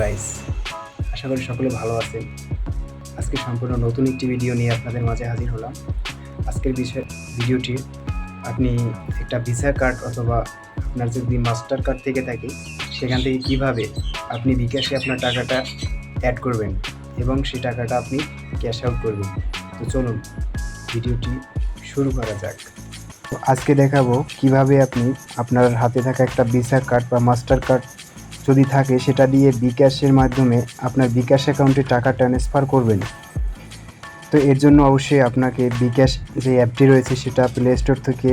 Guys আশা করি সকলে ভালো আছেন। আজকে সম্পূর্ণ নতুন একটি ভিডিও নিয়ে আপনাদের মাঝে হাজির হলাম। আজকের বিষয় ভিডিওটি আপনি একটা ভিসা কার্ড অথবা আপনার যদি মাস্টার কার্ড থেকে থাকে, সেখান থেকে কীভাবে আপনি বিকাশে আপনার টাকাটা অ্যাড করবেন এবং সেই টাকাটা আপনি ক্যাশ আউট করবেন। তো চলুন ভিডিওটি শুরু করা যাক। আজকে দেখাবো কীভাবে আপনি আপনার হাতে থাকা একটা ভিসা কার্ড বা মাস্টার কার্ড যদি থাকে সেটা দিয়ে বিকাশের মাধ্যমে আপনার বিকাশ অ্যাকাউন্টে টাকা ট্রান্সফার করবেন। তো এর জন্য অবশ্যই আপনাকে বিকাশ যে অ্যাপটি রয়েছে সেটা প্লে স্টোর থেকে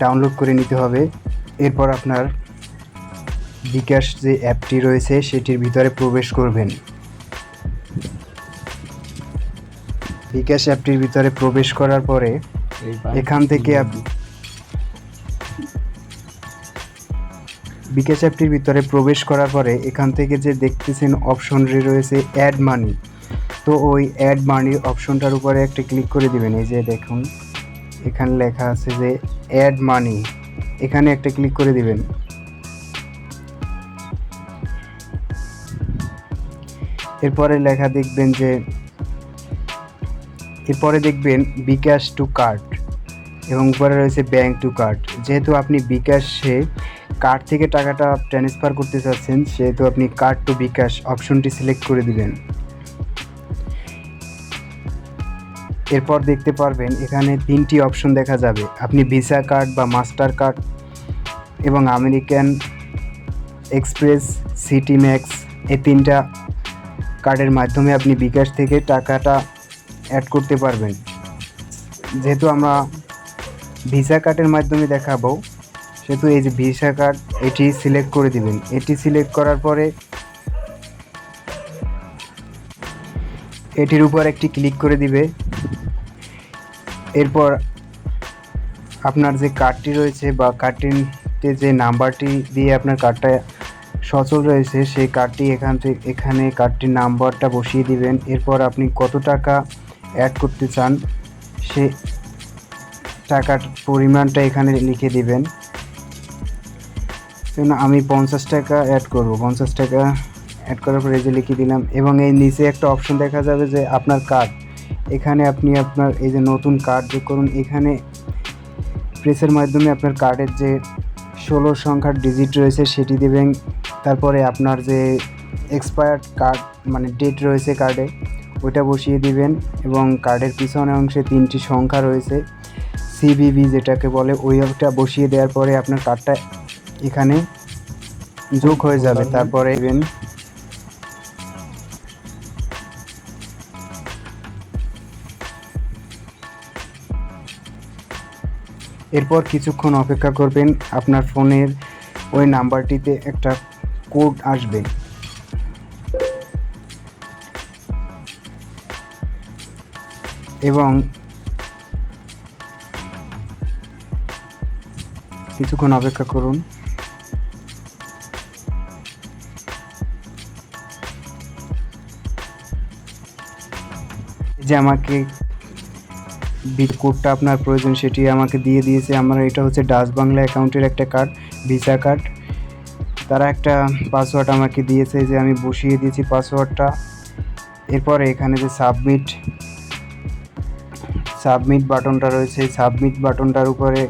ডাউনলোড করে নিতে হবে। এরপর আপনার বিকাশ যে অ্যাপটি রয়েছে সেটির ভিতরে প্রবেশ করবেন। বিকাশ অ্যাপটির ভিতরে প্রবেশ করার পরে এখান থেকে আপনি বিকাশ অ্যাপটির ভিতরে প্রবেশ করার পরে এখান থেকে যে দেখতেছেন অপশনটি রয়েছে অ্যাড মানি তো ওই অ্যাড মানির অপশনটার উপরে একটা ক্লিক করে দিবেন। এই যে দেখুন, এখানে লেখা আছে যে অ্যাড মানি এখানে একটা ক্লিক করে দিবেন। এরপরে লেখা দেখবেন যে, এরপরে দেখবেন বিকাশ টু কার্ড এবং উপরে রয়েছে ব্যাংক টু কার্ড যেহেতু আপনি বিকাশে কার্ড থেকে টাকাটা ট্রান্সফার করতে চাচ্ছেন সেহেতু আপনি কার্ড টু বিকাশ অপশনটি সিলেক্ট করে দিবেন। এরপর দেখতে পারবেন এখানে তিনটি অপশন দেখা যাবে। আপনি ভিসা কার্ড বা মাস্টার কার্ড এবং আমেরিকান এক্সপ্রেস সিটি ম্যাক্স এই তিনটা কার্ডের মাধ্যমে আপনি বিকাশ থেকে টাকাটা অ্যাড করতে পারবেন। যেহেতু আমরা ভিসা কার্ডের মাধ্যমে দেখাবো সেহেতু এই যে ভিসা কার্ড এটি সিলেক্ট করে দিবেন। এটি সিলেক্ট করার পরে এটির উপর একটি ক্লিক করে দিবে। এরপর আপনার যে কার্ডটি রয়েছে বা কার্ডটিতে যে নাম্বারটি দিয়ে আপনার কার্ডটা সচল রয়েছে, সেই কার্ডটি এখান থেকে, এখানে কার্ডটির নাম্বারটা বসিয়ে দিবেন। এরপর আপনি কত টাকা অ্যাড করতে চান, সে টাকার পরিমাণটা এখানে লিখে দিবেন। জন্য আমি পঞ্চাশ টাকা অ্যাড করব। পঞ্চাশ টাকা অ্যাড করার পরে যে লিখে দিলাম, এবং এই নিচে একটা অপশন দেখা যাবে যে আপনার কার্ড এখানে আপনি আপনার এই যে নতুন কার্ড যোগ করুন। এখানে প্রেসের মাধ্যমে আপনার কার্ডের যে ষোলো সংখ্যার ডিজিট রয়েছে সেটি দেবেন। তারপরে আপনার যে এক্সপায়ার্ড কার্ড মানে ডেট রয়েছে কার্ডে ওইটা বসিয়ে দিবেন, এবং কার্ডের পিছনে অংশে তিনটি সংখ্যা রয়েছে। সিবিবি যেটাকে বলে, ওইটা বসিয়ে দেওয়ার পরে আপনার কার্ডটা এখানে যোগ হয়ে যাবে, তারপরে দেবেন এরপর কিছুক্ষণ অপেক্ষা করবেন, আপনার ফোনের ওই নাম্বারটিতে একটা কোড আসবে। এবং কিছুক্ষণ অপেক্ষা করুন। যে আমাকে বিট কোডটা আপনার প্রয়োজন, সেটি আমাকে দিয়ে দিয়েছে। আমার এটা হচ্ছে ডাচ বাংলা অ্যাকাউন্টের একটা কার্ড, ভিসা কার্ড। তারা একটা পাসওয়ার্ড আমাকে দিয়েছে যে আমি বসিয়ে দিয়েছি পাসওয়ার্ডটা এরপরে এখানে যে সাবমিট সাবমিট বাটনটা রয়েছে সাবমিট বাটনটার উপরে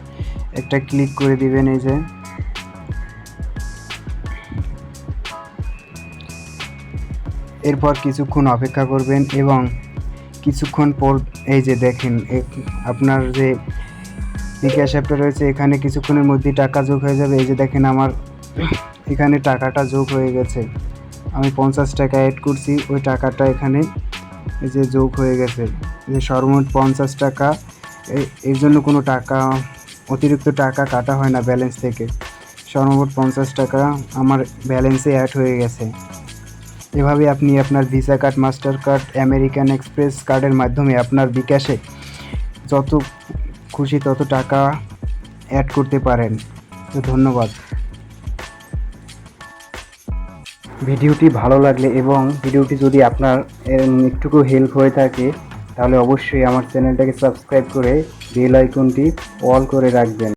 একটা ক্লিক করে দিবেন এই যে। এরপর কিছুক্ষণ অপেক্ষা করবেন এবং কিছুক্ষণ পর এই যে দেখেন আপনার যে বিকাশ অ্যাপটা রয়েছে, এখানে কিছুক্ষণের মধ্যেই টাকা যোগ হয়ে যাবে। এই যে দেখেন আমার এখানে টাকাটা যোগ হয়ে গেছে। আমি পঞ্চাশ টাকা অ্যাড করছি, ওই টাকাটা এখানে এই যে যোগ হয়ে গেছে। যে সর্বমোট পঞ্চাশ টাকা এর জন্য কোনো টাকা, অতিরিক্ত টাকা কাটা হয় না ব্যালেন্স থেকে। সর্বমোট পঞ্চাশ টাকা আমার ব্যালেন্সে অ্যাড হয়ে গেছে। এভাবে আপনি আপনার Visa card, Master card, American Express কার্ডের মাধ্যমে আপনার বিকাশে যত খুশি তত টাকা অ্যাড করতে পারেন। তো ধন্যবাদ। ভিডিওটি ভালো লাগলে এবং ভিডিওটি যদি আপনার একটুকু হেল্প হয়ে থাকে, তাহলে অবশ্যই আমার চ্যানেলটাকে সাবস্ক্রাইব করে বেল আইকনটি অল করে রাখবেন।